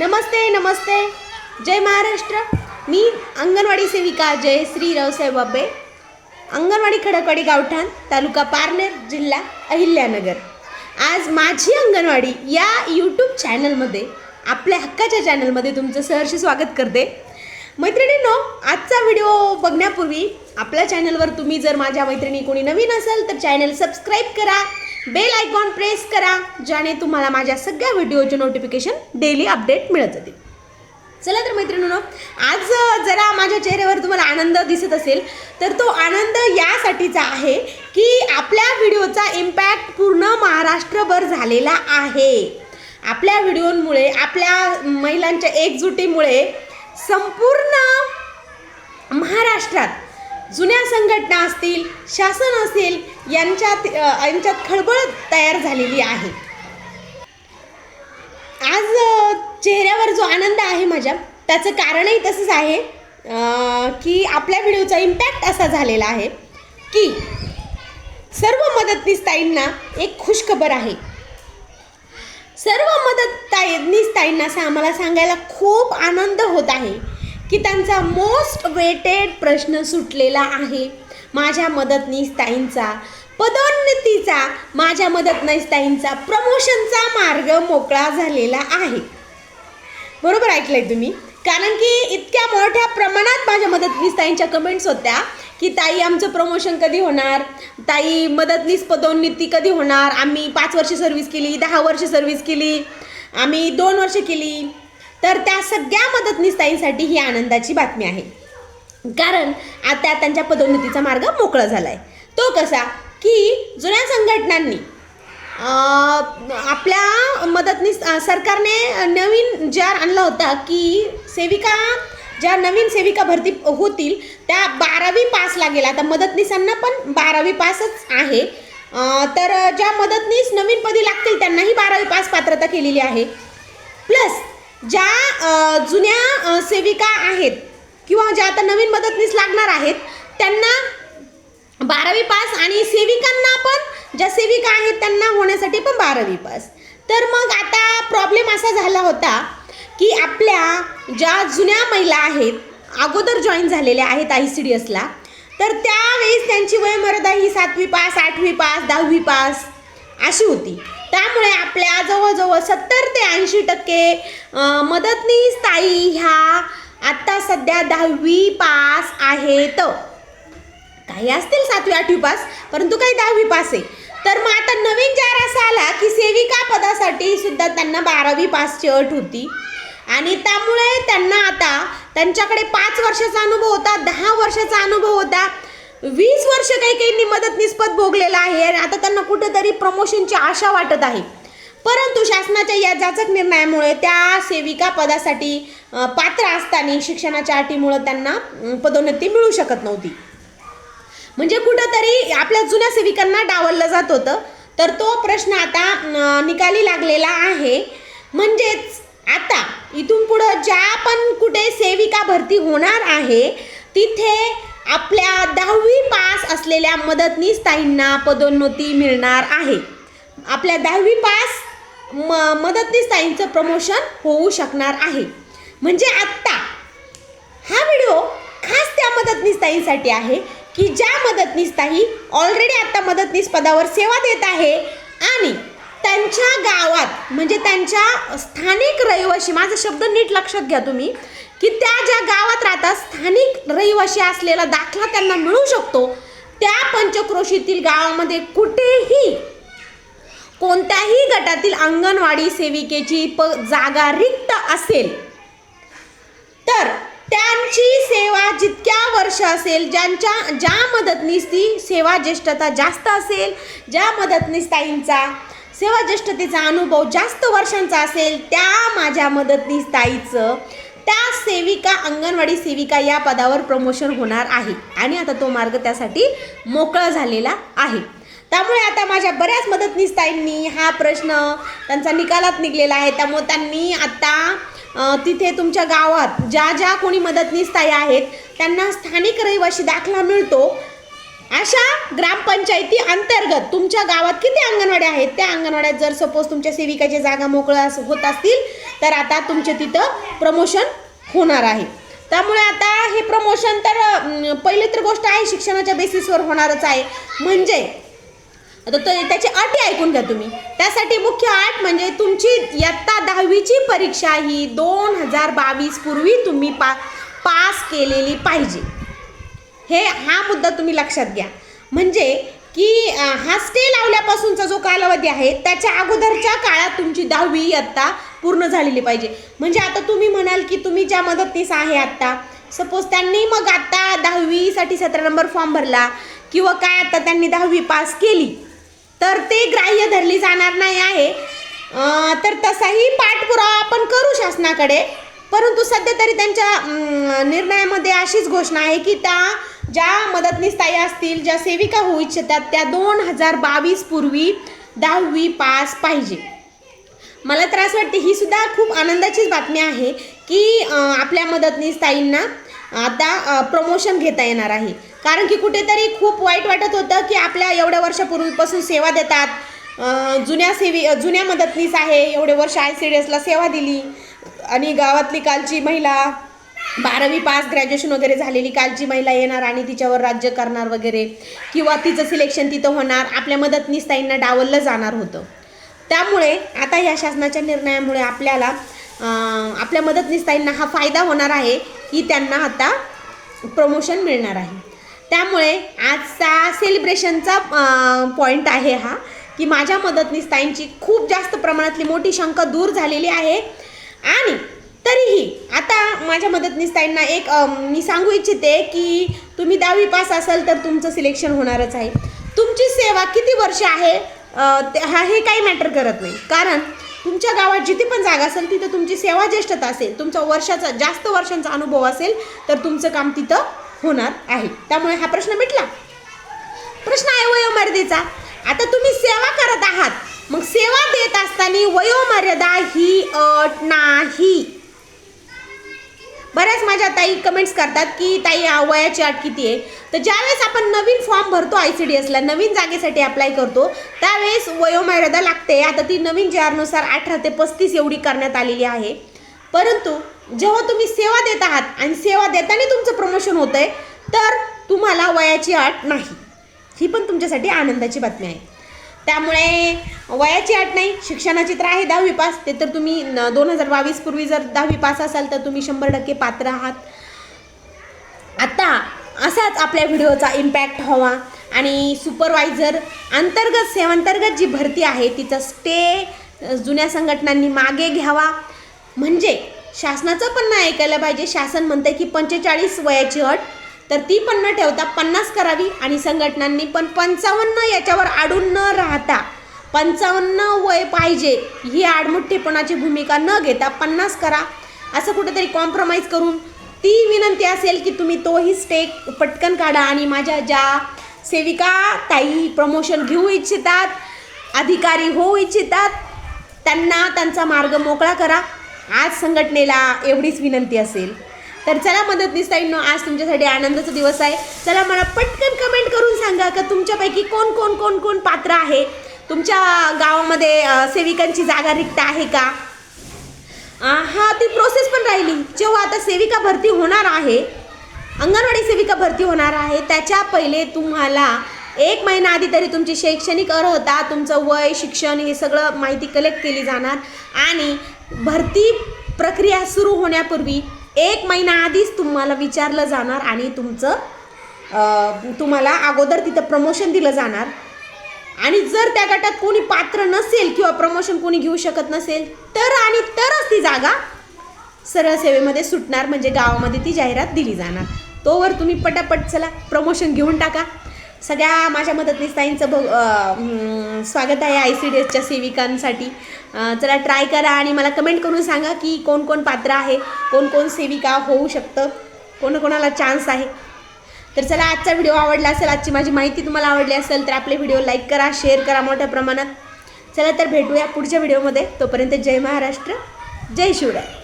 नमस्ते नमस्ते. जय महाराष्ट्र. मी अंगणवाडी सेविका जय श्री रावसाहेब बाबे अंगणवाडी खडकवाडी गावठाण तालुका पारनेर जिल्हा अहिल्यानगर. आज माझी अंगणवाडी या यूट्यूब चॅनलमध्ये आपल्या हक्काच्या चॅनलमध्ये तुमचं सहर्ष स्वागत करते. मैत्रिणींनो आजचा व्हिडिओ बघण्यापूर्वी आपल्या चॅनलवर तुम्ही जर माझ्या मैत्रिणी कोणी नवीन असाल तर चॅनल सबस्क्राईब करा. बेल आयकॉन प्रेस करा ज्याने तुम्हाला माझ्या सगळ्या व्हिडिओचे नोटिफिकेशन डेली अपडेट मिळत जातील. चला तर मैत्रिणींनो आज जरा माझ्या चेहऱ्यावर तुम्हाला आनंद दिसत असेल तर तो आनंद यासाठीचा आहे की आपल्या व्हिडिओचा इम्पॅक्ट पूर्ण महाराष्ट्रभर झालेला आहे. आपल्या व्हिडिओमुळे आपल्या महिलांच्या एकजुटीमुळे संपूर्ण महाराष्ट्रात जुन्या संघटना असतील शासन असेल यांच्यात यांच्यात खळबळ तयार झालेली आहे. आज चेहऱ्यावर जो आनंद आहे माझ्या त्याचं कारणही तसंच आहे की आपल्या व्हिडिओचा इम्पॅक्ट असा झालेला आहे की सर्व मदतनीसताईंना एक खुशखबर आहे. सर्व मदत ताईंनीच आम्हाला सांगायला खूप आनंद होत आहे. की त्यांचा मोस्ट वेटेड प्रश्न सुटलेला आहे. माझ्या मदतनीस ताईंचा पदोन्नतीचा माझ्या मदतनीस ताईंचा प्रमोशनचा मार्ग मोकळा झालेला आहे. बरोबर ऐकलंय तुम्ही? कारण की इतक्या मोठ्या प्रमाणात माझ्या मदतनीस ताईंच्या कमेंट्स होत्या की ताई आमचं प्रमोशन कधी होणार? ताई मदतनीस पदोन्नती कधी होणार? आम्ही पाच वर्ष सर्व्हिस केली दहा वर्ष सर्व्हिस केली आम्ही दोन वर्ष केली. तर त्या सगळ्या मदतनीसताईंसाठी ही आनंदाची बातमी आहे. कारण आता त्यांच्या पदोन्नतीचा मार्ग मोकळा झाला आहे तो कसा की जुन्या संघटनांनी आपल्या मदतनीस सरकारने नवीन जार आणला होता की सेविका ज्या नवीन सेविका भरती होतील त्या बारावी पास लागेल. आता मदतनीसांना पण बारावी पासच आहे. तर ज्या मदतनीस नवीन पदी लागतील त्यांनाही बारावी पास पात्रता केलेली आहे. प्लस ज्या जुन्या सेविका आहेत किंवा ज्या आता नवीन मदतनीस लागणार आहेत त्यांना बारावी पास आणि सेविकांना पण ज्या सेविका आहेत त्यांना होण्यासाठी पण बारावी पास. तर मग आता प्रॉब्लेम असा झाला होता की आपल्या ज्या जुन्या महिला आहेत अगोदर जॉईन झालेल्या आहेत आय सी डी एसला तर त्यावेळेस त्यांची वयमर्यादा ही सातवी पास आठवी पास दहावी पास अशी होती. त्यामुळे आपल्या जवळजवळ सत्तर ते ऐंशी टक्के मदतनीस ताई ह्या आत्ता सध्या दहावी पास आहेत. काही असतील सातवी आठवी पास परंतु काही दहावी पास आहे. तर मग आता नवीन जार असा आला की सेविका पदासाठी सुद्धा त्यांना बारावी पासची अट होती. आणि त्यामुळे त्यांना आता त्यांच्याकडे पाच वर्षाचा अनुभव होता दहा वर्षाचा अनुभव होता. वीस वर्ष काही काहींनी मदतनीस पद भोगलेलं आहे आणि आता त्यांना कुठेतरी प्रमोशनची आशा वाटत आहे. परंतु शासनाच्या या जाचक निर्णयामुळे त्या सेविका पदासाठी पात्र असताना शिक्षणाच्या अटीमुळं त्यांना पदोन्नती मिळू शकत नव्हती. म्हणजे कुठंतरी आपल्या जुन्या सेविकांना डावललं जात होतं. तर तो प्रश्न आता निकाली लागलेला आहे. म्हणजेच आता इथून पुढं ज्या पण कुठे सेविका भरती होणार आहे तिथे आपल्या दहावी पास असलेल्या मदतनीस ताईंना पदोन्नती मिळणार आहे. आपल्या दहावी पास म मदतनीस ताईंचं प्रमोशन होऊ शकणार आहे. म्हणजे आत्ता हा व्हिडिओ खास त्या मदतनीस ताईंसाठी आहे की ज्या मदतनीस ताई ऑलरेडी आत्ता मदतनीस पदावर सेवा देत आहे आणि त्यांच्या गावात म्हणजे त्यांच्या स्थानिक रहिवाशी माझा शब्द नीट लक्षात घ्या तुम्ही की त्या ज्या गावात राहतात स्थानिक रहिवाशी असलेला दाखला त्यांना मिळू शकतो. त्या पंचक्रोशीतील गावामध्ये कुठेही कोणत्याही गटातील अंगणवाडी सेविकेची प जागा रिक्त असेल. तर त्यांची सेवा जितक्या वर्ष असेल ज्यांच्या ज्या मदतनीस ती सेवा ज्येष्ठता जास्त असेल ज्या मदतनीस ताईंचा सेवा ज्येष्ठतेचा अनुभव जास्त वर्षांचा असेल त्या माझ्या मदतनीस ताईचं त्या सेविका अंगणवाडी सेविका या पदावर प्रमोशन होणार आहे. आणि आता तो मार्ग त्यासाठी मोकळा झालेला आहे. त्यामुळे आता माझ्या बऱ्याच मदतनीसताईंनी हा प्रश्न त्यांचा निकालात निघलेला आहे. त्यामुळे त्यांनी आता तिथे तुमच्या गावात ज्या ज्या कोणी मदतनीसताई आहेत त्यांना स्थानिक रहिवाशी दाखला मिळतो. अशा ग्रामपंचायती अंतर्गत तुमच्या गावात किती अंगणवाड्या आहेत? त्या अंगणवाड्यात जर सपोज तुमच्या सेविकाची जागा मोकळ्या होत असतील तर आता तुमचे तिथं प्रमोशन होणार आहे. त्यामुळे आता हे प्रमोशन तर पहिले पहिली तर गोष्ट आहे शिक्षणाच्या बेसिसवर होणारच आहे. म्हणजे आता त्याची अटी ऐकून घ्या तुम्ही. त्यासाठी मुख्य अट म्हणजे तुमची इयत्ता दहावीची परीक्षा ही दोन हजार बावीस पूर्वी तुम्ही पा पास केलेली पाहिजे. हे हा मुद्दा तुम्ही लक्षात घ्या. म्हणजे की हा स्टे लावल्यापासूनचा जो कालावधी आहे त्याच्या अगोदरच्या काळात तुमची दहावी इयत्ता पूर्ण झालेली पाहिजे. म्हणजे आता तुम्ही म्हणाल की तुम्ही ज्या मदतनीस आहे आत्ता सपोज त्यांनी मग आत्ता दहावीसाठी सतरा नंबर फॉर्म भरला किंवा काय आता त्यांनी दहावी पास केली तर ते ग्राह्य धरली जाणार नाही आहे. तर तसाही पाठपुरावा आपण करू शासनाकडे परंतु सध्या तरी त्यांच्या निर्णयामध्ये अशीच घोषणा आहे की त्या ज्या मदतनीस ताई असतील ज्या सेविका होऊ इच्छितात त्या दोन हजार बावीस पूर्वी दहावी पास पाहिजे. मला तर असं वाटते ही सुद्धा खूप आनंदाचीच बातमी आहे की आपल्या मदतनीस ताईंना आता प्रमोशन घेता येणार आहे. कारण की कुठेतरी खूप वाईट वाटत होतं की आपल्या एवढ्या वर्षापूर्वीपासून सेवा देतात. जुन्या सेवी जुन्या मदतनीस आहे एवढे वर्ष आय सी डी एसला सेवा दिली. आणि गावातली कालची महिला बारावी पास ग्रॅज्युएशन वगैरे झालेली कालची महिला येणार आणि तिच्यावर राज्य करणार वगैरे किंवा तिचं सिलेक्शन तिथं होणार आपल्या मदतनीस ताईंना डावललं जाणार होतं. त्यामुळे आता या शासनाच्या निर्णयामुळे आपल्याला आपल्या मदतनीसताईंना हा फायदा होणार आहे की त्यांना आता प्रमोशन मिळणार आहे. त्यामुळे आजचा सेलिब्रेशनचा पॉईंट आहे हा की माझ्या मदतनीसताईंची खूप जास्त प्रमाणातली मोठी शंका दूर झालेली आहे. आणि तरीही आता माझ्या मदतनीसताईंना एक मी सांगू इच्छिते की तुम्ही दहावी पास असाल तर तुमचं सिलेक्शन होणारच आहे. तुमची सेवा किती वर्ष आहे? ते- हा हे काही मॅटर करत नाही. कारण तुमच्या गावात जिथे पण जागा असेल तिथं तुमची सेवा ज्येष्ठता असेल तुमचा वर्षाचा जास्त वर्षांचा अनुभव असेल तर तुमचं काम तिथं होणार आहे. त्यामुळे हा प्रश्न मिटला. प्रश्न आहे वयोमर्यादेचा. आता तुम्ही सेवा करत आहात. मग सेवा देत असताना वयोमर्यादा ही अट नाही. बऱ्याच माझ्या ताई कमेंट्स करतात की ताई वयाची अट किती आहे? तर ज्यावेळेस आपण नवीन फॉर्म भरतो आय सी डी एसला नवीन जागेसाठी अप्लाय करतो त्यावेळेस वयोमर्यादा लागते. आता ती नवीन जे आरनुसार अठरा ते पस्तीस एवढी करण्यात आलेली आहे. परंतु जेव्हा तुम्ही सेवा देत आहात आणि सेवा देताना तुमचं प्रमोशन होतं आहे तर तुम्हाला वयाची अट नाही. ही पण तुमच्यासाठी आनंदाची बातमी आहे. त्यामुळे वयाची अट नाही शिक्षणाची तर आहे दहावी पास. ते तर तुम्ही दोन हजार बावीस पूर्वी जर दहावी पास असाल तर तुम्ही शंभर टक्के पात्र आहात. आता असाच आपल्या व्हिडिओचा इम्पॅक्ट हवा आणि सुपरवायझर अंतर्गत सेवांतर्गत जी भरती आहे तिचा स्टे जुन्या संघटनांनी मागे घ्यावा. म्हणजे शासनाचं पण नाही ऐकायला पाहिजे. शासन म्हणतंय की पंचेचाळीस वयाची अट तर ती पण न ठेवता पन्नास करावी आणि संघटनांनी पण पंचावन्न याच्यावर आडून न राहता पंचावन्न वय पाहिजे ही आडमुठ्ठेपणाची भूमिका न घेता पन्नास करा. असं कुठेतरी कॉम्प्रोमाइज करून ती विनंती असेल की तुम्ही तोही स्टेक पटकन काढा आणि माझ्या ज्या सेविका ताई प्रमोशन घेऊ इच्छितात अधिकारी होऊ इच्छितात त्यांना त्यांचा मार्ग मोकळा करा. आज संघटनेला एवढीच विनंती असेल. तर चला मदतनीस ताईंनो आज तुमच्यासाठी आनंदाचा दिवस आहे. चला मला पटकन कमेंट करून सांगा का तुमच्यापैकी कोण कोण कोण कोण पात्र आहे? तुमच्या गावामध्ये सेविकांची जागा रिक्त आहे का? हां हा ती प्रोसेस पण राहिली. जेव्हा आता सेविका भरती होणार आहे अंगणवाडी सेविका भरती होणार आहे त्याच्या पहिले तुम्हाला एक महिना आधी तरी तुमची शैक्षणिक अर्हता तुमचं वय शिक्षण हे सगळं माहिती कलेक्ट केली जाणार. आणि भरती प्रक्रिया सुरू होण्यापूर्वी एक महिना आधीच तुम्हाला विचारलं जाणार आणि तुमचं तुम्हाला अगोदर तिथं प्रमोशन दिलं जाणार. आणि जर त्या गटात कोणी पात्र नसेल किंवा प्रमोशन कोणी घेऊ शकत नसेल तर आणि तरच ती जागा सरळ सेवेमध्ये सुटणार म्हणजे गावामध्ये ती जाहिरात दिली जाणार. तोवर तुम्ही पटापट चला प्रमोशन घेऊन टाका. सगळ्या माझ्या मदतनीस ताईंचं बघ स्वागत आहे आय सी डी एसच्या सेविकांसाठी. चला ट्राय करा आणि मला कमेंट करून सांगा की कोण कोण पात्र आहे कोण कोण सेविका होऊ शकतं कोणाकोणाला चान्स आहे. तर चला आजचा व्हिडिओ आवडला असेल आजची माझी माहिती तुम्हाला आवडली असेल तर आपले व्हिडिओ लाईक करा शेअर करा मोठ्या प्रमाणात. चला तर भेटूया पुढच्या व्हिडिओमध्ये तोपर्यंत जय महाराष्ट्र जय शिवराय.